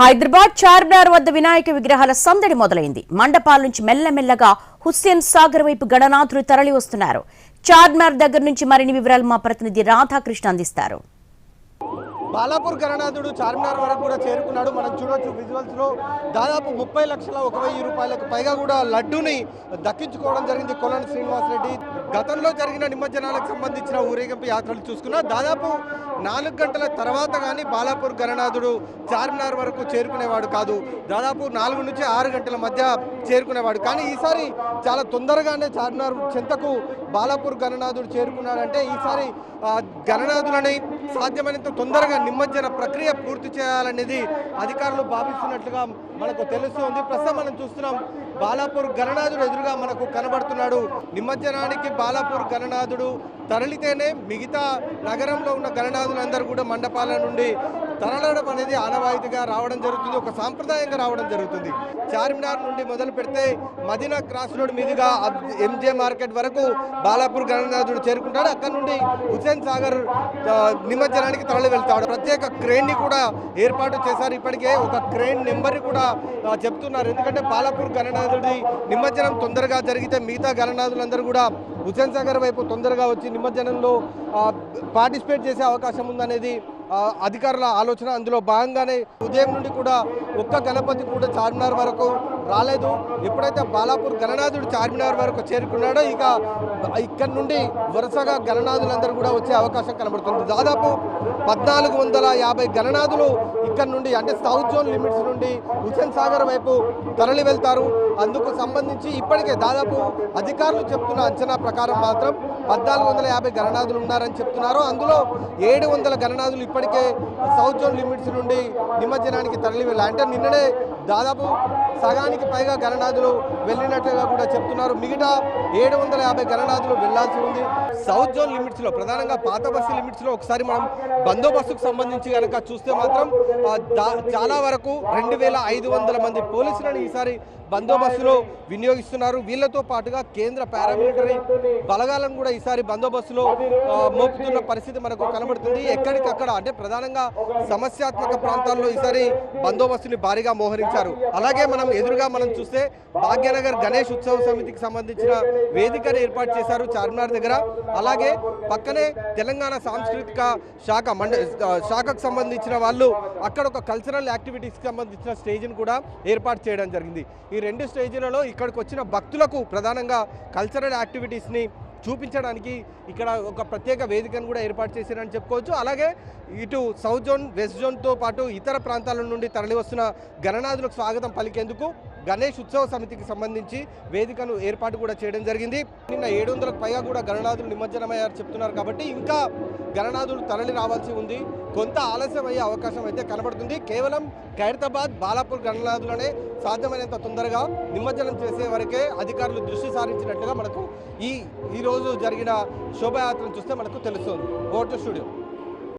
హైదరాబాద్ చార్మినార్ వద్ద వినాయక విగ్రహాల సందడి మొదలైంది. మండపాల నుంచి మెల్లమెల్లగా హుస్సేన్ సాగర్ వైపు గణనాథులు తరలి వస్తున్నారు చార్మినార్ దగ్గర నుంచి మరిన్ని వివరాలు మా ప్రతినిధి రాధాకృష్ణ అందిస్తారు. బాలాపూర్ గణనాథుడు చార్మినార్ వరకు కూడా చేరుకున్నాడు. మనం చూడొచ్చు విజువల్స్లో దాదాపు ముప్పై లక్షల ఒక వెయ్యి రూపాయలకు పైగా కూడా లడ్డూని దక్కించుకోవడం జరిగింది కొలని శ్రీనివాసరెడ్డి. గతంలో జరిగిన నిమజ్జనాలకు సంబంధించిన ఊరేగింపు యాత్రలు చూసుకున్నా దాదాపు నాలుగు గంటల తర్వాత కానీ బాలాపూర్ గణనాథుడు చార్మినార్ వరకు చేరుకునేవాడు కాదు. దాదాపు నాలుగు నుంచి ఆరు గంటల మధ్య చేరుకునేవాడు. కానీ ఈసారి చాలా తొందరగానే చార్మినార్ చెంతకు బాలాపూర్ గణనాథుడు చేరుకున్నాడంటే ఈసారి గణనాథులని సాధ్యమైనంత తొందరగా నిమజ్జన ప్రక్రియ పూర్తి చేయాలనేది అధికారులు భావిస్తున్నట్లుగా మనకు తెలుస్తుంది. ప్రస్తుతం మనం చూస్తున్నాం బాలాపూర్ గణనాథుడు ఎదురుగా మనకు కనబడుతున్నాడు. నిమజ్జనానికి బాలాపూర్ గణనాథుడు తరలితేనే మిగతా నగరంలో ఉన్న గణనాథులందరూ కూడా మండపాల నుండి తరలడం అనేది ఆనవాయితీగా రావడం జరుగుతుంది ఒక సాంప్రదాయంగా రావడం జరుగుతుంది. చార్మినార్ నుండి మొదలు పెడితే మదీనా క్రాస్ రోడ్ మీదుగా ఎంజే మార్కెట్ వరకు బాలాపూర్ గణనాథుడు చేరుకుంటాడు. అక్కడ నుండి హుసేన్ సాగర్ నిమజ్జనానికి తరలి వెళ్తాడు. ప్రత్యేక క్రేన్ని కూడా ఏర్పాటు చేశారు. ఇప్పటికే ఒక క్రేన్ నెంబర్ని కూడా చెప్తున్నారు. ఎందుకంటే బాలాపూర్ గణనాథుడి నిమజ్జనం తొందరగా జరిగితే మిగతా గణనాథులందరూ కూడా హుసేన్ సాగర్ వైపు తొందరగా వచ్చి నిమజ్జనంలో పార్టిసిపేట్ చేసే అవకాశం ఉందనేది అధికారుల ఆలోచన అందులో భాగంగానే ఉదయం నుండి కూడా ఒక్క గణపతి కూడా చార్మినార్ వరకు రాలేదు. ఎప్పుడైతే బాలాపూర్ గణనాథుడు చార్మినార్ వరకు చేరుకున్నాడో ఇక ఇక్కడ నుండి వరుసగా గణనాథులందరూ కూడా వచ్చే అవకాశం కనబడుతుంది. దాదాపు పద్నాలుగు వందల యాభై గణనాథులు ఇక్కడ నుండి అంటే సౌత్ జోన్ లిమిట్స్ నుండి హుసేన్ సాగర్ వైపు తరలి వెళ్తారు. అందుకు సంబంధించి ఇప్పటికే దాదాపు అధికారులు చెప్తున్న అంచనా ప్రకారం మాత్రం పద్నాలుగు వందల యాభై గణనాథులు ఉన్నారని చెప్తున్నారు. అందులో ఏడు వందల గణనాథులు ఇప్పటికే సౌత్ జోన్ లిమిట్స్ నుండి నిమజ్జనానికి తరలి వెళ్ళారు అంటే నిన్ననే దాదాపు సగానికి పైగా గణనాథులు వెళ్ళినట్లుగా కూడా చెప్తున్నారు. మిగతా ఏడు వందల యాభై గణనాథులు వెళ్ళాల్సి ఉంది. సౌత్ జోన్ లిమిట్స్లో ప్రధానంగా పాత బస్సు లిమిట్స్లో ఒకసారి మనం బందోబస్తుకు సంబంధించి కనుక చూస్తే మాత్రం చాలా వరకు రెండు వేల ఐదు వందల మంది పోలీసులను ఈసారి బందోబస్తులో వినియోగిస్తున్నారు. వీళ్ళతో పాటుగా కేంద్ర పారామిలిటరీ బలగాలను కూడా ఈసారి బందోబస్తులో మోపుతున్న పరిస్థితి మనకు కనబడుతుంది. ఎక్కడికక్కడ అంటే ప్రధానంగా సమస్యాత్మక ప్రాంతాల్లో ఈసారి బందోబస్తుని భారీగా మోహరించారు. అలాగే మనం ఎదురుగా మనం చూస్తే భాగ్యనగర్ గణేష్ ఉత్సవ సమితికి సంబంధించిన వేదికను ఏర్పాటు చేశారు చార్మినార్ దగ్గర. అలాగే పక్కనే తెలంగాణ సాంస్కృతిక శాఖ మండ శాఖకు సంబంధించిన వాళ్ళు అక్కడ ఒక కల్చరల్ యాక్టివిటీస్కి సంబంధించిన స్టేజ్ని కూడా ఏర్పాటు చేయడం జరిగింది. ఈ రెండు స్టేజీలలో ఇక్కడికి వచ్చిన భక్తులకు ప్రధానంగా కల్చరల్ యాక్టివిటీస్ని చూపించడానికి ఇక్కడ ఒక ప్రత్యేక వేదికను కూడా ఏర్పాటు చేశారని చెప్పుకోవచ్చు. అలాగే ఇటు సౌత్ జోన్ వెస్ట్ జోన్తో పాటు ఇతర ప్రాంతాల నుండి తరలి వస్తున్న గణనాథులకు స్వాగతం పలికేందుకు గణేష్ ఉత్సవ సమితికి సంబంధించి వేదికను ఏర్పాటు కూడా చేయడం జరిగింది. నిన్న ఏడు వందలకు పైగా కూడా గణనాథులు నిమజ్జనమయ్యారు చెప్తున్నారు కాబట్టి ఇంకా గణనాథులు తరలి రావాల్సి ఉంది. కొంత ఆలస్యం అయ్యే అవకాశం అయితే కనబడుతుంది. కేవలం ఖైరతాబాద్ బాలాపూర్ గణనాథులనే సాధ్యమైనంత తొందరగా నిమజ్జనం చేసే వరకే అధికారులు దృష్టి సారించినట్లుగా మనకు ఈ ఈరోజు జరిగిన శోభయాత్రను చూస్తే మనకు తెలుస్తుంది. ఓటు స్టూడియో.